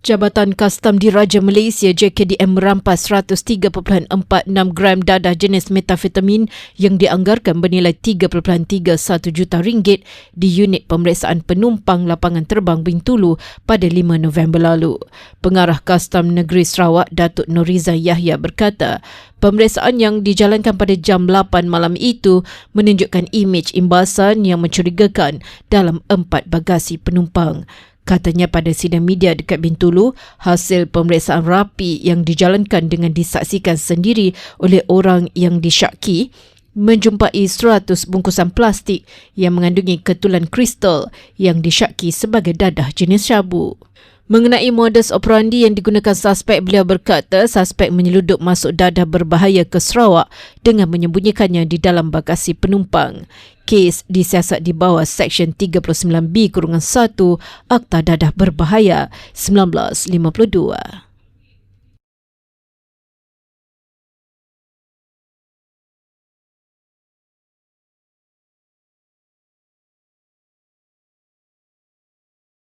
Jabatan Kastam Diraja Malaysia JKDM merampas 103.46 gram dadah jenis metafetamin yang dianggarkan bernilai 3.31 juta ringgit di unit pemeriksaan penumpang lapangan terbang Bintulu pada 5 November lalu. Pengarah Kastam Negeri Sarawak Datuk Noriza Yahya berkata, pemeriksaan yang dijalankan pada jam 8 malam itu menunjukkan imej imbasan yang mencurigakan dalam empat bagasi penumpang. Katanya pada sidang media dekat Bintulu, hasil pemeriksaan rapi yang dijalankan dengan disaksikan sendiri oleh orang yang disyaki menjumpai 100 bungkusan plastik yang mengandungi ketulan kristal yang disyaki sebagai dadah jenis syabu. Mengenai modus operandi yang digunakan suspek, beliau berkata suspek menyeludup masuk dadah berbahaya ke Sarawak dengan menyembunyikannya di dalam bagasi penumpang. Kes disiasat di bawah Seksyen 39B-1 Akta Dadah Berbahaya 1952.